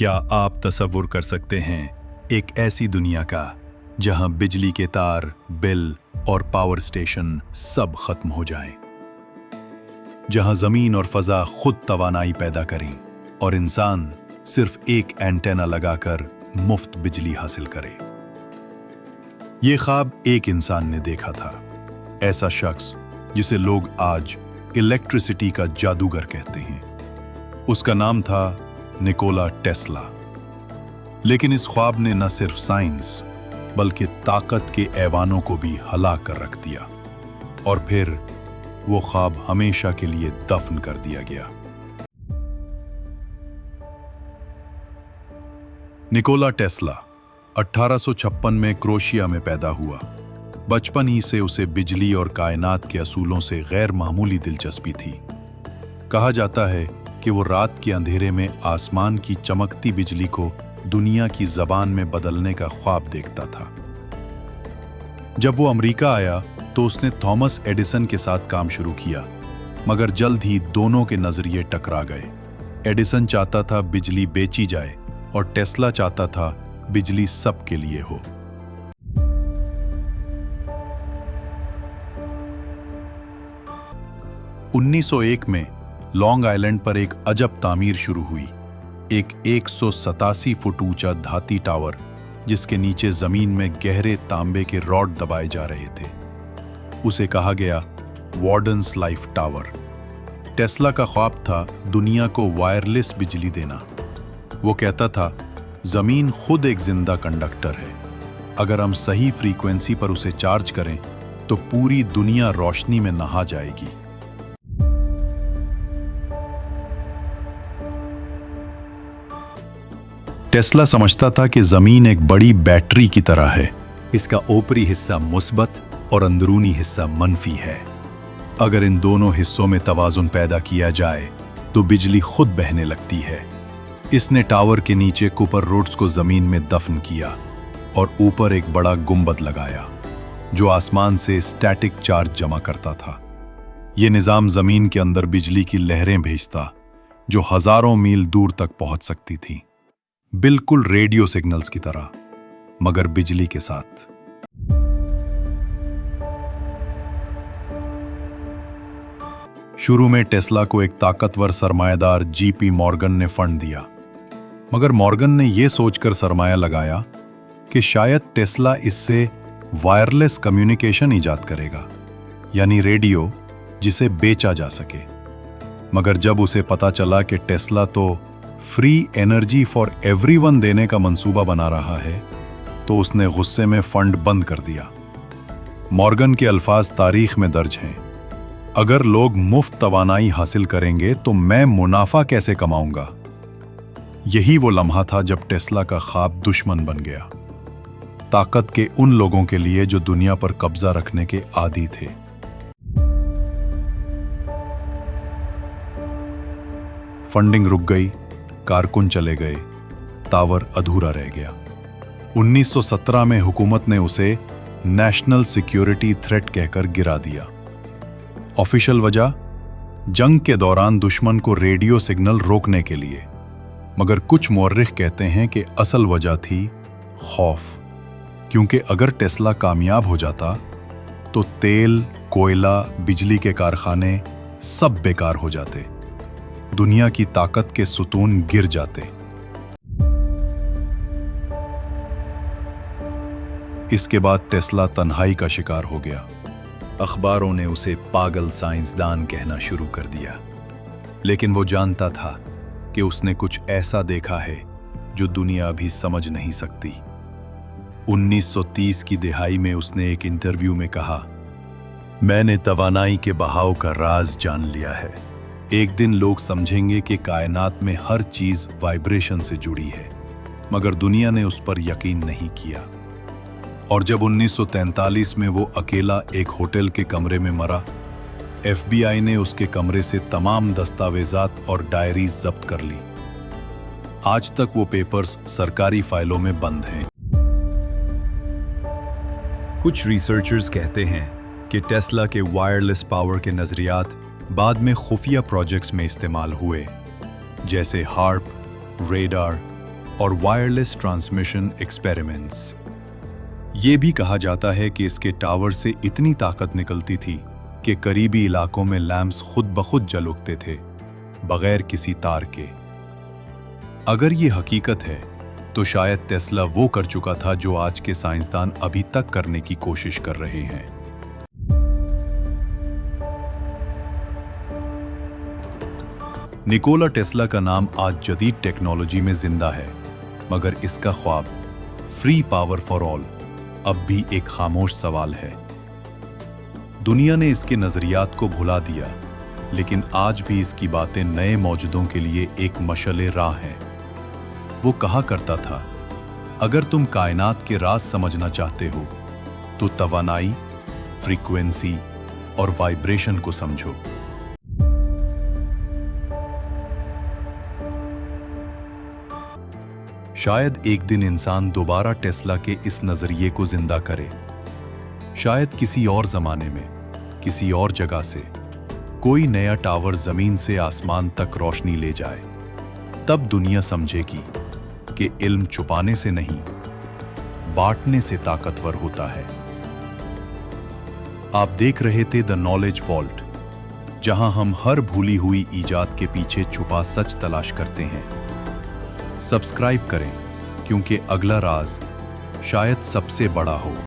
क्या आप तसव्वुर कर सकते हैं एक ऐसी दुनिया का, जहाँ बिजली के तार, बिल और पावर स्टेशन सब खत्म हो जाएँ? जहाँ ज़मीन और फजा खुद तवानाई पैदा करें और इंसान सिर्फ़ एक एंटेना लगाकर मुफ़्त बिजली हासिल करे ये ख्वाब एक इंसान ने देखा था, ऐसा शख्स जिसे लोग आज इलेक्ट्रिसिटी का जादूगर कहते हैं उसका नाम था निकोला टेस्ला लेकिन इस ख्वाब ने न सिर्फ़ साइंस, बल्कि ताकत के ऐवानों को भी हला कर रख दिया। और फिर वो ख्वाब हमेशा के लिए दफन कर दिया गया। निकोला टेस्ला 1856 में क्रोशिया में पैदा हुआ। बचपन ही से उसे बिजली और कायनात के असूलों से गैर मामूली दिलचस्पी थी। कहा जाता है कि वो रात के अंधेरे में आसमान की चमकती बिजली को दुनिया की जबान में बदलने का ख्वाब देखता था। जब वो अमेरिका आया तो उसने थॉमस एडिसन के साथ काम शुरू किया, मगर जल्द ही दोनों के नज़रिए टकरा गए। एडिसन चाहता था बिजली बेची जाए और टेस्ला चाहता था बिजली सबके लिए हो। उन्नीस में लॉन्ग आइलैंड पर एक अजब तामीर शुरू हुई। एक एक फुट ऊँचा धाती टावर, जिसके नीचे ज़मीन में गहरे तांबे के रॉड दबाए जा रहे थे। उसे कहा गया वार्डन्स लाइफ टावर। टेस्ला का ख्वाब था दुनिया को वायरलेस बिजली देना। वो कहता था, ज़मीन खुद एक ज़िंदा कंडक्टर है। अगर हम सही फ्रीक्वेंसी पर उसे चार्ज करें तो पूरी दुनिया रोशनी में नहा जाएगी। टेस्ला समझता था कि ज़मीन एक बड़ी बैटरी की तरह है। इसका ऊपरी हिस्सा मुस्बत और अंदरूनी हिस्सा मनफी है। अगर इन दोनों हिस्सों में तवाजुन पैदा किया जाए तो बिजली खुद बहने लगती है। इसने टावर के नीचे कुपर रोड्स को ज़मीन में दफन किया और ऊपर एक बड़ा गुंबद लगाया, जो आसमान से स्टैटिक चार्ज जमा करता था। यह निज़ाम ज़मीन के अंदर बिजली की लहरें भेजता, जो हज़ारों मील दूर तक पहुँच सकती थी। बिल्कुल रेडियो सिग्नल्स की तरह, मगर बिजली के साथ। शुरू में टेस्ला को एक ताकतवर सरमाएदार जीपी मॉर्गन ने फंड दिया, मगर मॉर्गन ने यह सोचकर सरमाया लगाया कि शायद टेस्ला इससे वायरलेस कम्युनिकेशन ईजाद करेगा, यानी रेडियो जिसे बेचा जा सके। मगर जब उसे पता चला कि टेस्ला तो फ्री एनर्जी फॉर एवरीवन देने का मंसूबा बना रहा है तो उसने गुस्से में फंड बंद कर दिया। मॉर्गन के अल्फाज तारीख में दर्ज हैं। अगर लोग मुफ़्त तवानाई हासिल करेंगे तो मैं मुनाफा कैसे कमाऊँगा? यही वो लम्हा था जब टेस्ला का ख्वाब दुश्मन बन गया। ताकत के उन लोगों के लिए जो दुनिया पर कब्जा रखने के आदि थे। फंडिंग रुक गई। कारकुन चले गए। तावर अधूरा रह गया। 1917 में हुकूमत ने उसे नेशनल सिक्योरिटी थ्रेट कहकर गिरा दिया। ऑफिशियल वजह, जंग के दौरान दुश्मन को रेडियो सिग्नल रोकने के लिए। मगर कुछ मौर्रिख कहते हैं कि असल वजह थी खौफ, क्योंकि अगर टेस्ला कामयाब हो जाता तो तेल, कोयला, बिजली के कारखाने सब बेकार हो जाते। दुनिया की ताकत के सुतून गिर जाते। इसके बाद टेस्ला तन्हाई का शिकार हो गया। अखबारों ने उसे पागल साइंसदान कहना शुरू कर दिया। लेकिन वो जानता था कि उसने कुछ ऐसा देखा है जो दुनिया अभी समझ नहीं सकती। 1930 की दिहाई में उसने एक इंटरव्यू में कहा, मैंने तवानाई के बहाव का राज जान लिया है। एक दिन लोग समझेंगे कि कायनात में हर चीज़ वाइब्रेशन से जुड़ी है, मगर दुनिया ने उस पर यकीन नहीं किया। और जब 1943 में वो अकेला एक होटल के कमरे में मरा, एफबीआई ने उसके कमरे से तमाम दस्तावेजात और डायरीज जब्त कर ली। आज तक वो पेपर्स सरकारी फाइलों में बंद हैं। कुछ रिसर्चर्स कहते हैं कि टेस्ला के वायरलेस पावर के नजरियात बाद में खुफिया प्रोजेक्ट्स में इस्तेमाल हुए, जैसे हार्प रेडार और वायरलेस ट्रांसमिशन एक्सपेरिमेंट्स ये भी कहा जाता है कि इसके टावर से इतनी ताकत निकलती थी कि करीबी इलाकों में लैम्प्स खुद ब खुद जल उठते थे, बगैर किसी तार के। अगर ये हकीकत है तो शायद टेस्ला वो कर चुका था जो आज के साइंसदान अभी तक करने की कोशिश कर रहे हैं। निकोला टेस्ला का नाम आज जदीद टेक्नोलॉजी में ज़िंदा है, मगर इसका ख्वाब फ्री पावर फॉर ऑल अब भी एक खामोश सवाल है। दुनिया ने इसके नजरियात को भुला दिया, लेकिन आज भी इसकी बातें नए मौजूदों के लिए एक मशले राह हैं। वो कहा करता था, अगर तुम कायनात के राज समझना चाहते हो तो तवानाई फ्रीक्वेंसी और वाइब्रेशन को समझो। शायद एक दिन इंसान दोबारा टेस्ला के इस नज़रिए को ज़िंदा करे। शायद किसी और जमाने में, किसी और जगह से, कोई नया टावर ज़मीन से आसमान तक रोशनी ले जाए। तब दुनिया समझेगी कि इल्म छुपाने से नहीं, बांटने से ताकतवर होता है। आप देख रहे थे द नॉलेज वॉल्ट जहाँ हम हर भूली हुई ईजाद के पीछे छुपा सच तलाश करते हैं। सब्सक्राइब करें क्योंकि अगला राज शायद सबसे बड़ा हो।